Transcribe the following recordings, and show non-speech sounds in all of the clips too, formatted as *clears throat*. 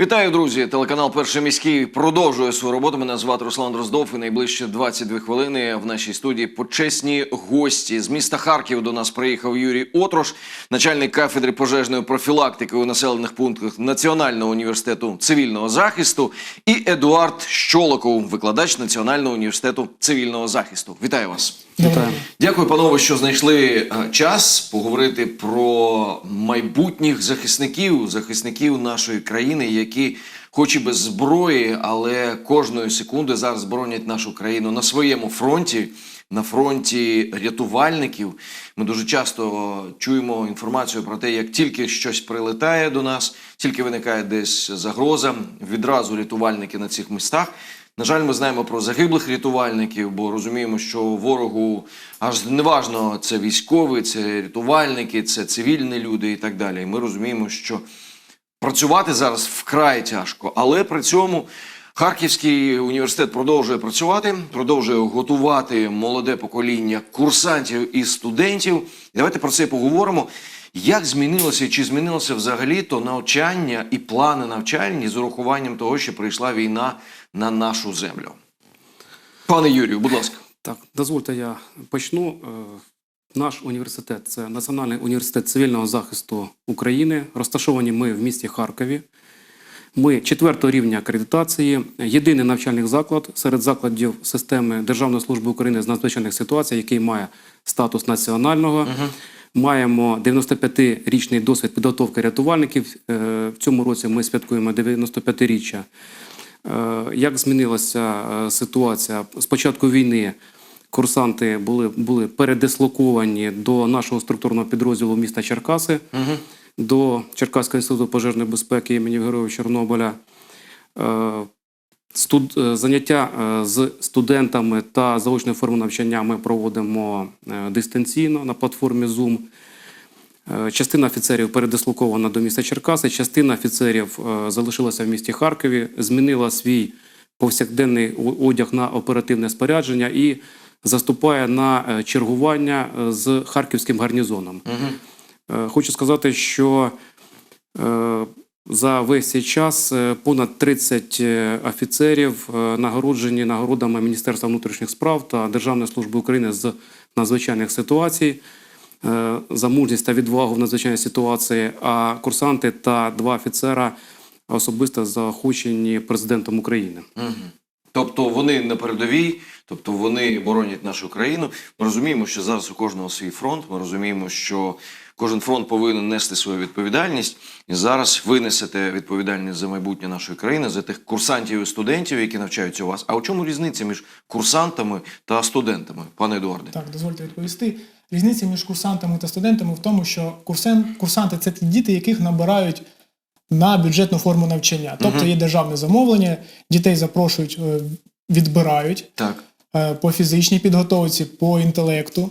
Вітаю, друзі! Телеканал Перший міський продовжує свою роботу. Мене звати Руслан Дроздов. І найближче 22 хвилини в нашій студії почесні гості з міста Харків. До нас приїхав Юрій Отрош, начальник кафедри пожежної профілактики у населених пунктах Національного університету цивільного захисту, і Едуард Щолоков, викладач Національного університету цивільного захисту. Вітаю вас! Вітаю. Дякую, панове, що знайшли е, час поговорити про майбутніх захисників, захисників нашої країни, які, хоч і без зброї, але кожної секунди зараз боронять нашу країну на своєму фронті. На фронті рятувальників ми дуже часто чуємо інформацію про те, як тільки щось прилетає до нас, тільки виникає десь загроза, відразу рятувальники на цих містах. На жаль, ми знаємо про загиблих рятувальників, бо розуміємо, що ворогу аж неважно, це військові, це рятувальники, це цивільні люди і так далі. І ми розуміємо, що працювати зараз вкрай тяжко, але при цьому. Харківський університет продовжує працювати, продовжує готувати молоде покоління курсантів і студентів. Давайте про це поговоримо. Як змінилося чи змінилося взагалі то навчання і плани навчальні з урахуванням того, що прийшла війна на нашу землю? Пане Юрію, будь ласка. Так, дозвольте, я почну. Е, Наш університет це Національний університет цивільного захисту України. Розташовані ми в місті Харкові. Ми четвертого рівня акредитації, єдиний навчальний заклад серед закладів системи Державної служби України з надзвичайних ситуацій, який має статус національного. Маємо 95-річний досвід підготовки рятувальників. Е, В цьому році ми святкуємо 95-річчя. Е, Як змінилася е, ситуація? З початку війни курсанти були, були передислоковані до нашого структурного підрозділу міста Черкаси, до Черкаського інституту пожежної безпеки імені Героїв Чорнобиля. Е, Студ... е, Заняття е, з студентами та заочною формою навчання ми проводимо дистанційно на платформі Zoom. Частина офіцерів передислокована до міста Черкаси, частина офіцерів залишилася в місті Харкові, змінила свій повсякденний одяг на оперативне спорядження і заступає на чергування з харківським гарнізоном. Е, Хочу сказати, що е, за весь цей час е, понад 30 е, офіцерів е, нагороджені нагородами Міністерства внутрішніх справ та Державної служби України з надзвичайних ситуацій е, за мужність та відвагу в надзвичайній ситуації, а курсанти та два офіцера особисто заохочені президентом України. Тобто вони на передовій, тобто вони боронять нашу країну. Ми розуміємо, що зараз у кожного свій фронт. Ми розуміємо, що кожен фронт повинен нести свою відповідальність. І зараз ви несете відповідальність за майбутнє нашої країни, за тих курсантів і студентів, які навчаються у вас. А у чому різниця між курсантами та студентами, пане Едуарде? Так, дозвольте відповісти. Різниця між курсантами та студентами в тому, що курсен, курсанти це ті діти, яких набирають на бюджетну форму навчання. Тобто є державне замовлення, дітей запрошують, е, відбирають Так. е, по фізичній підготовці, по інтелекту.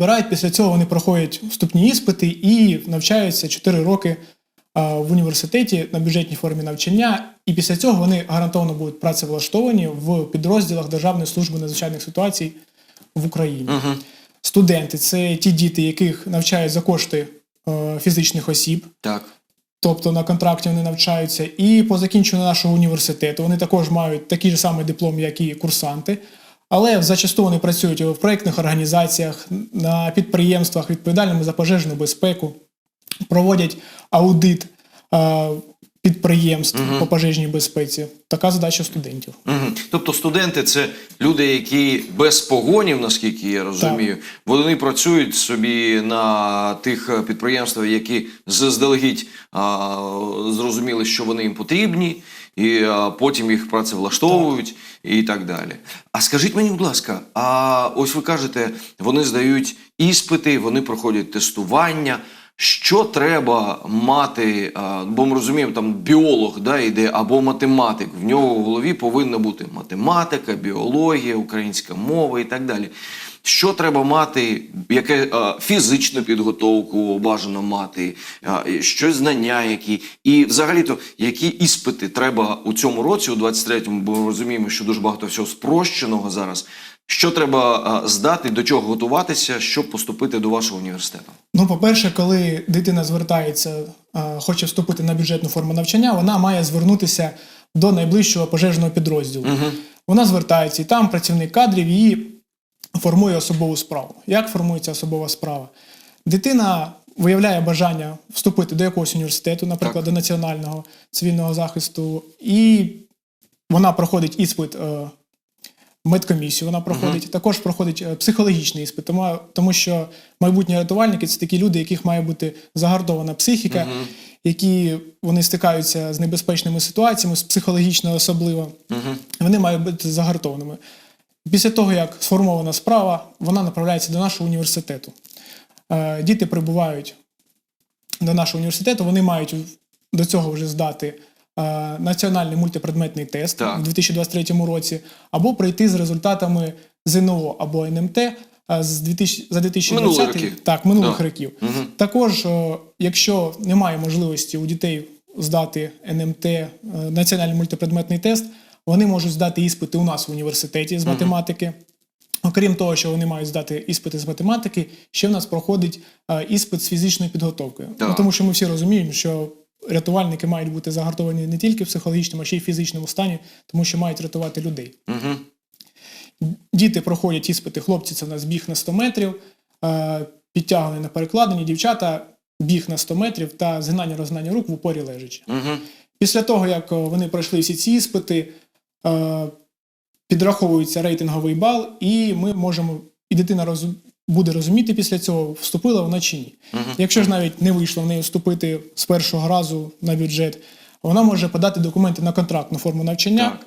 Відбирають, після цього вони проходять вступні іспити і навчаються 4 роки в університеті на бюджетній формі навчання. І після цього вони гарантовано будуть працевлаштовані в підрозділах Державної служби надзвичайних ситуацій в Україні. Угу. Студенти це ті діти, яких навчають за кошти е, фізичних осіб, Так. тобто на контракті вони навчаються. І по закінченню нашого університету вони також мають такий же самий диплом, як і курсанти. Але зачасту вони працюють в проєктних організаціях, на підприємствах, відповідальними за пожежну безпеку, проводять аудит е, підприємств по пожежній безпеці. Така задача студентів. Угу. Тобто студенти це люди, які без погонів, наскільки я розумію, вони працюють собі на тих підприємствах, які заздалегідь а, зрозуміли, що вони їм потрібні, і потім їх працевлаштовують і так далі. А скажіть мені, будь ласка, а ось ви кажете, вони здають іспити, вони проходять тестування. Що треба мати, бо ми розуміємо, там біолог да, йде або математик. В нього в голові повинна бути математика, біологія, українська мова і так далі. Що треба мати, яке е, фізичну підготовку бажано мати, е, що знання, які і взагалі-то які іспити треба у цьому році, у 23-му, бо розуміємо, що дуже багато всього спрощеного зараз. Що треба е, здати, до чого готуватися, щоб поступити до вашого університету? Ну, по-перше, коли дитина звертається, хоче вступити на бюджетну форму навчання, вона має звернутися до найближчого пожежного підрозділу. Вона звертається, і там працівник кадрів її формує особову справу. Як формується особова справа? Дитина виявляє бажання вступити до якогось університету, наприклад, до національного цивільного захисту, і вона проходить іспит. е, Медкомісію вона проходить, також проходить е, психологічний іспит, тому, тому що майбутні рятувальники це такі люди, яких має бути загартована психіка, які вони стикаються з небезпечними ситуаціями, з психологічно особливо. Вони мають бути загартованими. Після того, як сформована справа, вона направляється до нашого університету. Е, Діти прибувають до нашого університету, вони мають до цього вже здати е, національний мультипредметний тест Так. у 2023 році, або прийти з результатами ЗНО або НМТ е, з 2000, за 2020 Минулих років. так, минулих Так. років. Також, е, якщо немає можливості у дітей здати НМТ, національний мультипредметний тест, вони можуть здати іспити у нас в університеті з математики. Окрім того, що вони мають здати іспити з математики, ще в нас проходить е, іспит з фізичною підготовкою. Ну, тому що ми всі розуміємо, що рятувальники мають бути загартовані не тільки в психологічному, а ще й в фізичному стані, тому що мають рятувати людей. Угу. Діти проходять іспити, хлопці це у нас біг на 100 метрів, е, підтягування на перекладині, дівчата біг на 100 метрів та згинання розгинання рук в упорі лежачи. Угу. Після того, як вони пройшли всі ці іспити, підраховується рейтинговий бал, і ми можемо, і дитина розу- буде розуміти після цього, вступила вона чи ні. Якщо ж навіть не вийшло в неї вступити з першого разу на бюджет, вона може подати документи на контрактну форму навчання. Так.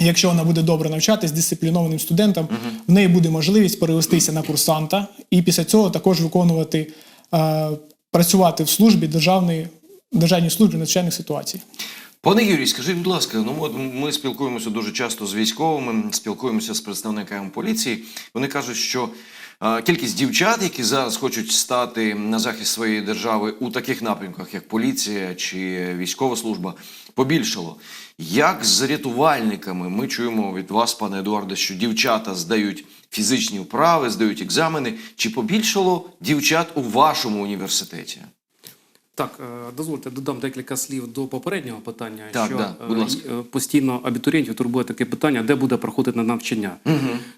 Якщо вона буде добре навчатись дисциплінованим студентом, в неї буде можливість перевестися на курсанта і після цього також виконувати, е, працювати в службі державної державній службі надзвичайних ситуацій. Пане Юрій, скажіть, будь ласка, ну ми спілкуємося дуже часто з військовими, спілкуємося з представниками поліції. Вони кажуть, що кількість дівчат, які зараз хочуть стати на захист своєї держави у таких напрямках, як поліція чи військова служба, побільшало. Як з рятувальниками ми чуємо від вас, пане Едуарде, що дівчата здають фізичні вправи, здають екзамени. Чи побільшало дівчат у вашому університеті? Так, е, дозвольте додам декілька слів до попереднього питання. Так, що да, будь е, ласка. е, постійно абітурієнтів турбує таке питання, де буде проходити навчання.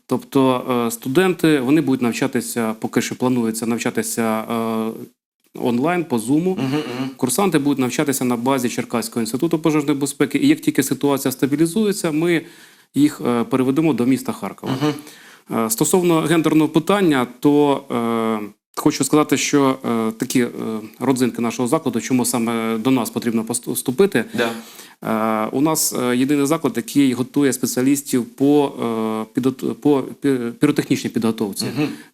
Тобто е, студенти вони будуть навчатися, поки що планується навчатися онлайн по зуму. Курсанти будуть навчатися на базі Черкаського інституту пожежної безпеки. І як тільки ситуація стабілізується, ми їх переведемо до міста Харкова. Е, Стосовно гендерного питання, то хочу сказати, що е, такі е, родзинки нашого закладу, чому саме до нас потрібно посту- вступити. Да. Е, У нас е, єдиний заклад, який готує спеціалістів по, е, підгот- по піротехнічній підготовці,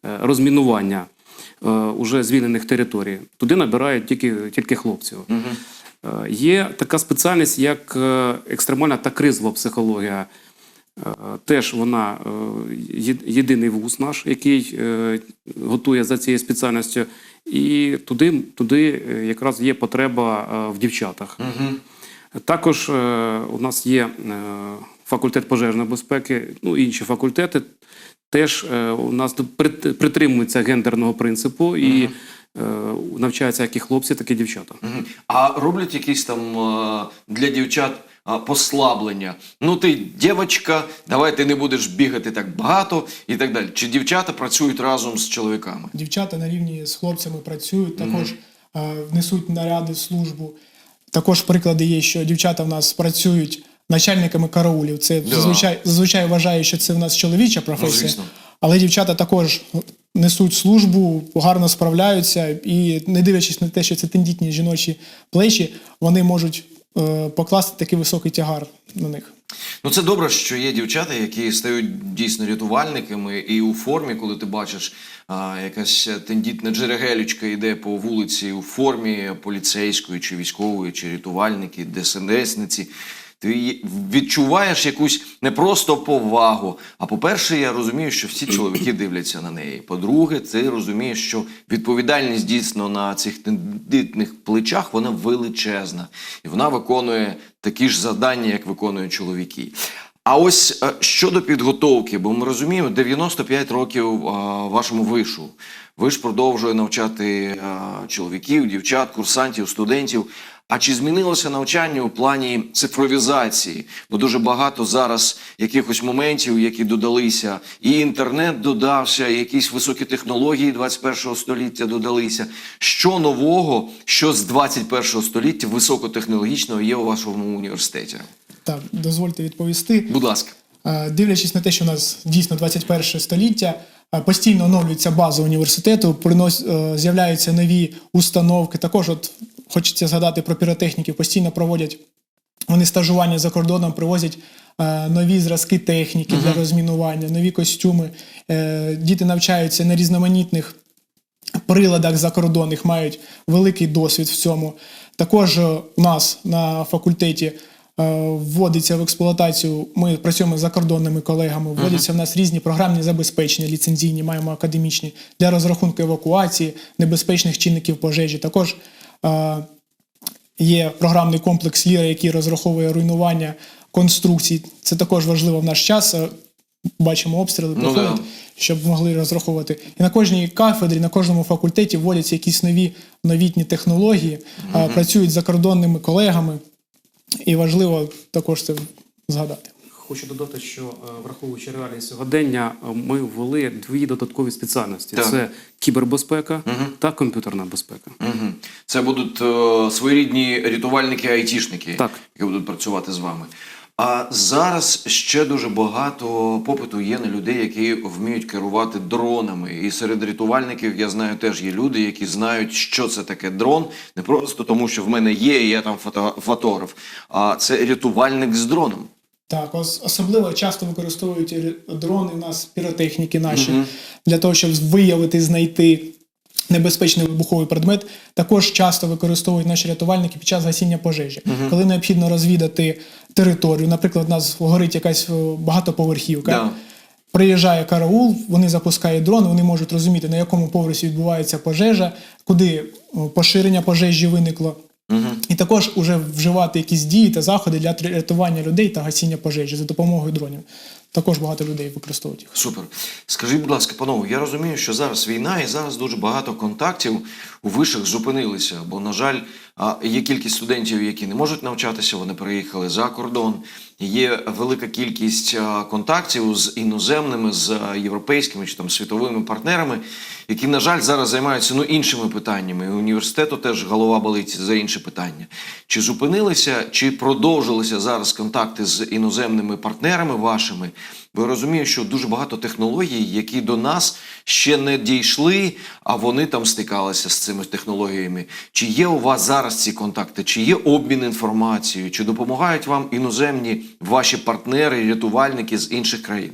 е, розмінування е, уже звільнених територій. Туди набирають тільки, тільки хлопців. Е, Є така спеціальність, як е, екстремальна та кризова психологія. Е, Теж вона е, єдиний вуз наш, який е, готує за цією спеціальністю, і туди, туди якраз є потреба в дівчатах. Також е, у нас є факультет пожежної безпеки, ну інші факультети. Теж у нас прит- притримуються гендерного принципу і е, навчаються як і хлопці, так і дівчата. Мгм. А роблять якісь там для дівчат послаблення. Ну, ти дівчинка, давай ти не будеш бігати так багато і так далі. Чи дівчата працюють разом з чоловіками? Дівчата на рівні з хлопцями працюють, також е, внесуть наряди в службу. Також приклади є, що дівчата в нас працюють начальниками караулів. Це Да. зазвичай, зазвичай вважаю, що це в нас чоловіча професія. Ну. Але дівчата також несуть службу, гарно справляються, і не дивлячись на те, що це тендітні жіночі плечі, вони можуть покласти такий високий тягар на них. Ну, це добре, що є дівчата, які стають дійсно рятувальниками, і у формі, коли ти бачиш, а, якась тендітна джерегелючка йде по вулиці у формі поліцейської чи військової, чи рятувальники, ДСНСниці. Ти відчуваєш якусь не просто повагу. А по-перше, я розумію, що всі чоловіки *clears throat* дивляться на неї. По-друге, ти розумієш, що відповідальність дійсно на цих тендитних плечах вона величезна, і вона виконує такі ж завдання, як виконують чоловіки. А ось е, щодо підготовки, бо ми розуміємо, 95 років е, вашому вишу. Ви ж продовжує навчати е, чоловіків, дівчат, курсантів, студентів. А чи змінилося навчання у плані цифровізації? Бо дуже багато зараз якихось моментів, які додалися, і інтернет додався, і якісь високі технології 21 століття додалися. Що нового, що з 21 століття високотехнологічного є у вашому університеті? Так, дозвольте відповісти. Будь ласка. Е, Дивлячись на те, що у нас дійсно 21 століття, постійно оновлюється база університету, е, з'являються нові установки. Також, от хочеться згадати про піротехніків, постійно проводять вони стажування за кордоном, привозять е, нові зразки техніки для розмінування, нові костюми. Е, Діти навчаються на різноманітних приладах закордонних, мають великий досвід в цьому. Також е, у нас на факультеті е, вводиться в експлуатацію. Ми працюємо з закордонними колегами. Вводяться в нас різні програмні забезпечення, ліцензійні, маємо академічні для розрахунку евакуації, небезпечних чинників пожежі. Також е, є програмний комплекс Ліра, який розраховує руйнування конструкцій. Це також важливо в наш час. Е, Бачимо обстріли, Ну проходять, да. щоб могли розраховувати. І на кожній кафедрі, на кожному факультеті вводяться якісь нові новітні технології, а, працюють з закордонними колегами. І важливо також це згадати. Хочу додати, що е, враховуючи реалії сьогодення, е, ми ввели дві додаткові спеціальності: Так. це кібербезпека та комп'ютерна безпека. Угу. Це будуть е, своєрідні рятувальники-айтішники, Так. які будуть працювати з вами. А зараз ще дуже багато попиту є на людей, які вміють керувати дронами. І серед рятувальників я знаю теж є люди, які знають, що це таке дрон, не просто тому, що в мене є, і я там фото- фотограф, а це рятувальник з дроном. Так, ос- особливо часто використовують дрони у нас піротехніки наші для того, щоб виявити, знайти небезпечний вибуховий предмет. Також часто використовують наші рятувальники під час гасіння пожежі, коли необхідно розвідати територію. Наприклад, у нас горить якась багатоповерхівка. Да. Приїжджає караул, вони запускають дрон, вони можуть розуміти, на якому поверсі відбувається пожежа, куди поширення пожежі виникло. І також уже вживати якісь дії та заходи для рятування людей та гасіння пожежі за допомогою дронів. Також багато людей використовують їх. Супер. Скажіть, будь ласка, панове, я розумію, що зараз війна і зараз дуже багато контактів у вишах зупинилися. Бо, на жаль, є кількість студентів, які не можуть навчатися, вони переїхали за кордон. Є велика кількість контактів з іноземними, з європейськими чи там світовими партнерами, які, на жаль, зараз займаються ну, іншими питаннями. Університету теж голова болить за інші питання. Чи зупинилися, чи продовжилися зараз контакти з іноземними партнерами вашими? Я розумію, що дуже багато технологій, які до нас ще не дійшли, а вони там стикалися з цими технологіями. Чи є у вас зараз ці контакти? Чи є обмін інформацією? Чи допомагають вам іноземні ваші партнери, рятувальники з інших країн?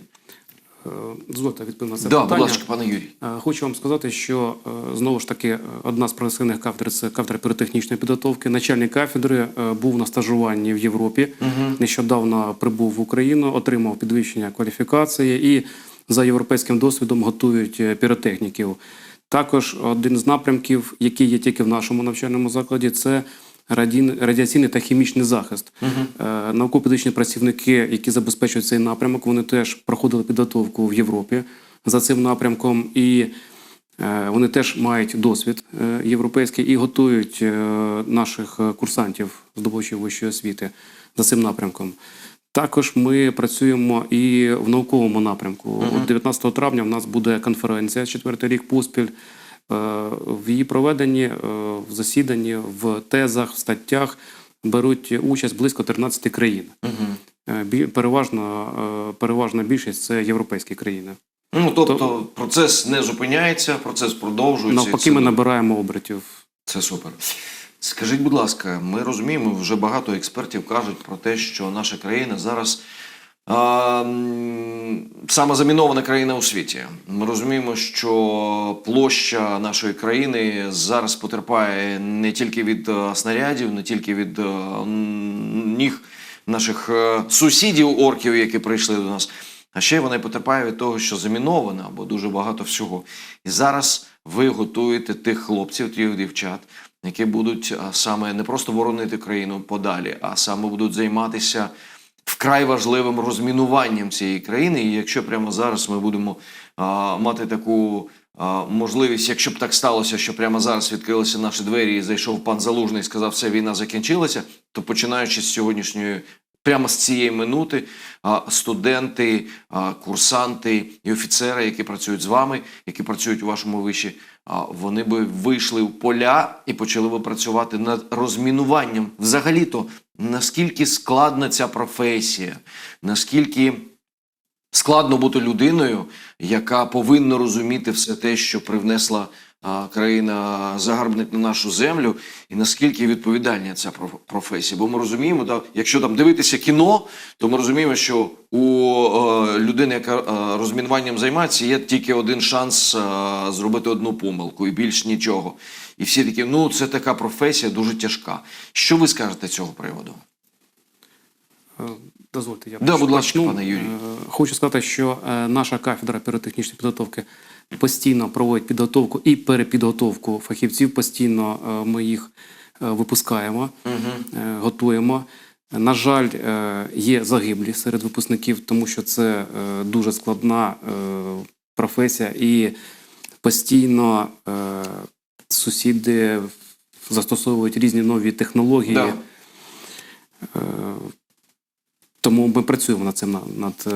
Е, Дозвольте відповім на це да, питання. будь ласка, пане Юрій. Е, Хочу вам сказати, що е, знову ж таки одна з прогресивних кафедр це кафедра піротехнічної підготовки. Начальник кафедри був на стажуванні в Європі. Нещодавно прибув в Україну, отримав підвищення кваліфікації і за європейським досвідом готують піротехніків. Також один з напрямків, який є тільки в нашому навчальному закладі, це радіаційний та хімічний захист. Е, Науково-педагогічні працівники, які забезпечують цей напрямок, вони теж проходили підготовку в Європі за цим напрямком, і е, вони теж мають досвід е, європейський і готують наших курсантів здобувачів вищої освіти за цим напрямком. Також ми працюємо і в науковому напрямку. От 19 травня в нас буде конференція четвертий рік поспіль. Е, В її проведенні, е, в засіданні, в тезах, в статтях беруть участь близько 13 країн. Бі- Переважно, переважна більшість це європейські країни. Ну тобто процес не зупиняється, процес продовжується. Навпаки, це ми набираємо обертів. Це супер. Скажіть, будь ласка, ми розуміємо, вже багато експертів кажуть про те, що наша країна зараз саме замінована країна у світі. Ми розуміємо, що площа нашої країни зараз потерпає не тільки від е, снарядів, не тільки від е, ніг наших е, сусідів орків, які прийшли до нас. А ще вона потерпає від того, що замінована, або дуже багато всього. І зараз ви готуєте тих хлопців, тих дівчат, які будуть саме не просто боронити країну подалі, а саме будуть займатися вкрай важливим розмінуванням цієї країни. І якщо прямо зараз ми будемо а, мати таку а, можливість, якщо б так сталося, що прямо зараз відкрилися наші двері і зайшов пан Залужний і сказав, все, війна закінчилася, то починаючи з сьогоднішньої. Прямо з цієї минути студенти, курсанти і офіцери, які працюють з вами, які працюють у вашому виші, вони би вийшли в поля і почали би працювати над розмінуванням. Взагалі-то наскільки складна ця професія, наскільки складно бути людиною, яка повинна розуміти все те, що привнесла країна загарбник на нашу землю, і наскільки відповідальна ця професія. Бо ми розуміємо, да, якщо там дивитися кіно, то ми розуміємо, що у е, людини, яка е, розмінуванням займається, є тільки один шанс е, зробити одну помилку і більш нічого. І всі такі, ну це така професія дуже тяжка. Що ви скажете цього приводу? Дозвольте, я Да, будь ласка, пане Юрій. Е, Хочу сказати, що наша кафедра піротехнічної підготовки постійно проводить підготовку і перепідготовку фахівців. Постійно е, ми їх е, випускаємо, е, готуємо. На жаль, є загиблі серед випускників, тому що це дуже складна професія, і постійно сусіди застосовують різні нові технології. Да. Тому ми працюємо над цим над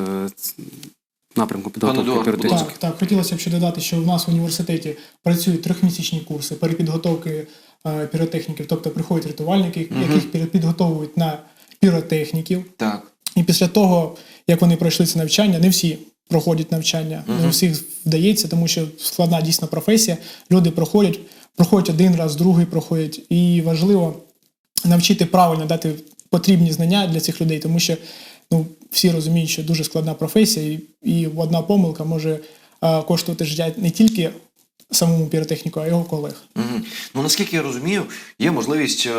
напрямком підготовки ласка. Так, так, хотілося б ще додати, що в нас в університеті працюють трьохмісячні курси перепідготовки е, піротехніків, тобто приходять рятувальники, яких перепідготовують на піротехніків. Так. І після того, як вони пройшли це навчання, не всі проходять навчання, не всіх вдається, тому що складна дійсно професія. Люди проходять, проходять один раз, другий проходять. І важливо навчити правильно дати потрібні знання для цих людей, тому що ну, всі розуміють, що дуже складна професія, і, одна помилка може е, коштувати життя не тільки самому піротехніку, а його колег. Мгм. Ну наскільки я розумію, є можливість е,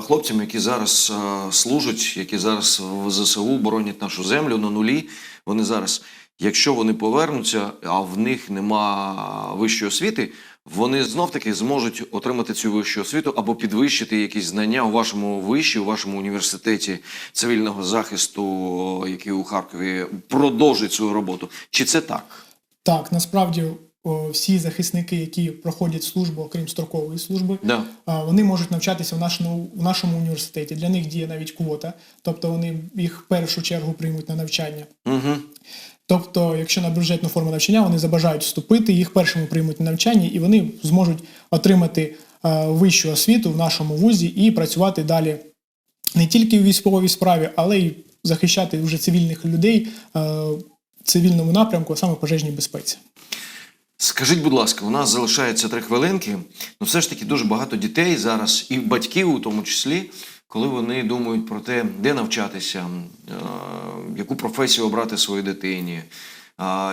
хлопцям, які зараз е, служать, які зараз в ЗСУ боронять нашу землю на нулі. Вони зараз, якщо вони повернуться, а в них нема вищої освіти, вони знов таки зможуть отримати цю вищу освіту або підвищити якісь знання у вашому виші, у вашому університеті цивільного захисту, який у Харкові продовжить свою роботу. Чи це так? Так, насправді всі захисники, які проходять службу, окрім строкової служби, Да. вони можуть навчатися в нашому, в нашому університеті. Для них діє навіть квота, тобто вони їх в першу чергу приймуть на навчання. Угу. Тобто, якщо на бюджетну форму навчання вони забажають вступити, їх першими приймуть на навчання, і вони зможуть отримати е, вищу освіту в нашому вузі і працювати далі не тільки в військовій справі, але й захищати вже цивільних людей е, в цивільному напрямку, а саме пожежній безпеці. Скажіть, будь ласка, у нас залишається три хвилинки. Ну, все ж таки дуже багато дітей зараз, і батьків у тому числі, коли вони думають про те, де навчатися, яку професію обрати своїй дитині.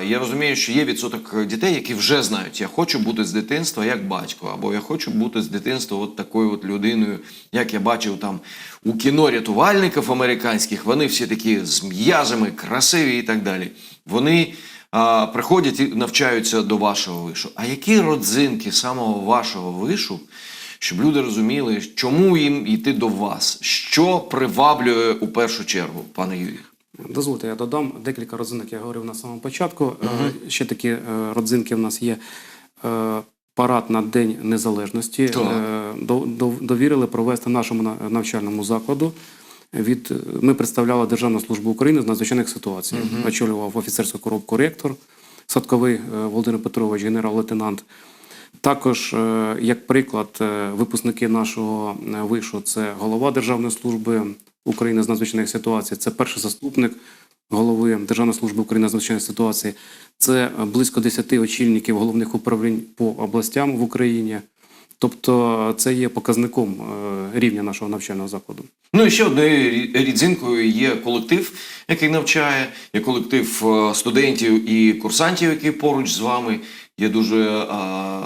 Я розумію, що є відсоток дітей, які вже знають, я хочу бути з дитинства як батько, або я хочу бути з дитинства от такою от людиною, як я бачив там у кіно рятувальників американських. Вони всі такі з м'язами, красиві і так далі. Вони а, приходять і навчаються до вашого вишу. А які родзинки самого вашого вишу, щоб люди розуміли, чому їм йти до вас? Що приваблює у першу чергу, пане Юрію? Дозвольте, я додам декілька родзинок, я говорив на самому початку. Е, Ще такі е, родзинки в нас є. Е, Парад на День Незалежності Так. До- до- довірили провести нашому навчальному закладу. Від ми представляли Державну службу України з надзвичайних ситуацій. Очолював офіцерську коробку ректор Садковий е, Володимир Петрович, генерал-лейтенант. Також, е, як приклад, е, випускники нашого вишу це голова Державної служби України з надзвичайних ситуацій, це перший заступник голови Державної служби України з надзвичайних ситуацій, це близько 10 очільників головних управлінь по областям в Україні. Тобто, це є показником е, рівня нашого навчального закладу. Ну і ще одною рідзинкою є колектив, який навчає, є колектив е, студентів і курсантів, які поруч з вами. Є дуже а,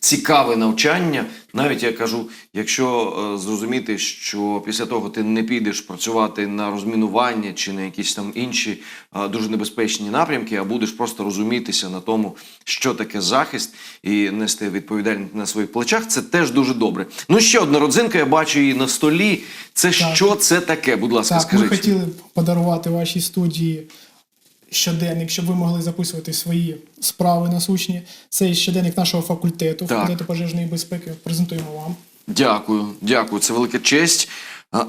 цікаве навчання. Навіть я кажу, якщо е, зрозуміти, що після того ти не підеш працювати на розмінування чи на якісь там інші е, дуже небезпечні напрямки, а будеш просто розумітися на тому, що таке захист, і нести відповідальність на своїх плечах, це теж дуже добре. Ну ще одна родзинка, я бачу її на столі. Це Так. що це таке? Будь ласка, Так, скажіть. ми хотіли подарувати вашій студії щоденник, щоб ви могли записувати свої справи насущні. Це щоденник нашого факультету, факультету пожежної безпеки. Презентуємо вам. Дякую, дякую. Це велика честь.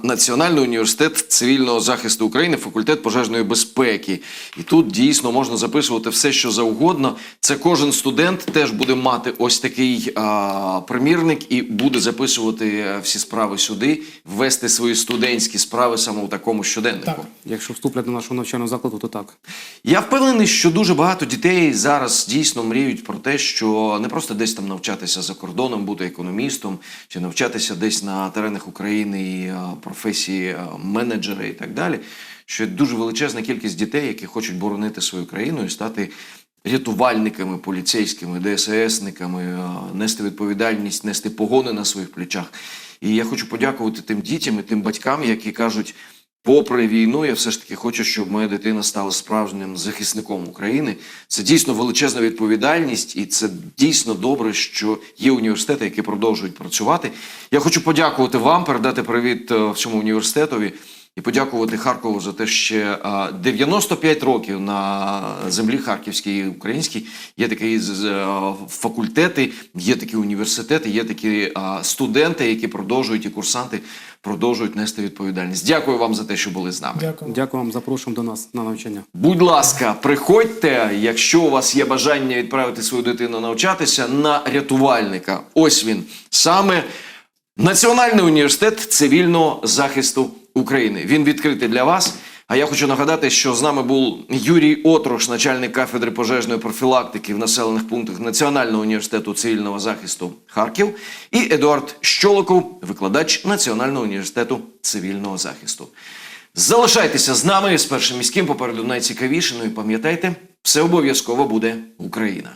Національний університет цивільного захисту України, факультет пожежної безпеки. І тут дійсно можна записувати все, що завгодно. Це кожен студент теж буде мати ось такий а, примірник і буде записувати е, всі справи сюди, ввести свої студентські справи саме у такому щоденнику. Так. Якщо вступлять до нашого навчального закладу, то так. Я впевнений, що дуже багато дітей зараз дійсно мріють про те, що не просто десь там навчатися за кордоном, бути економістом, чи навчатися десь на теренах України і професії е, менеджера і так далі. Що є дуже величезна кількість дітей, які хочуть боронити свою країну і стати рятувальниками, поліцейськими, ДССниками, е, нести відповідальність, нести погони на своїх плечах. І я хочу подякувати тим дітям і тим батькам, які кажуть. Попри війну, я все ж таки хочу, щоб моя дитина стала справжнім захисником України. Це дійсно величезна відповідальність, і це дійсно добре, що є університети, які продовжують працювати. Я хочу подякувати вам, передати привіт е, всьому університетові і подякувати Харкову за те, що е, 95 років на землі Харківській і Українській є такі факультети, є такі університети, є такі студенти, які продовжують і курсанти продовжують нести відповідальність. Дякую вам за те, що були з нами. Дякую. Дякую вам, запрошуємо до нас на навчання. Будь ласка, приходьте, якщо у вас є бажання відправити свою дитину навчатися на рятувальника. Ось він саме Національний університет цивільного захисту України. Він відкритий для вас. А я хочу нагадати, що з нами був Юрій Отрош, начальник кафедри пожежної профілактики в населених пунктах Національного університету цивільного захисту Харків, і Едуард Щолоков, викладач Національного університету цивільного захисту. Залишайтеся з нами з першим міським попереду найцікавіше. Ну і пам'ятайте, все обов'язково буде Україна.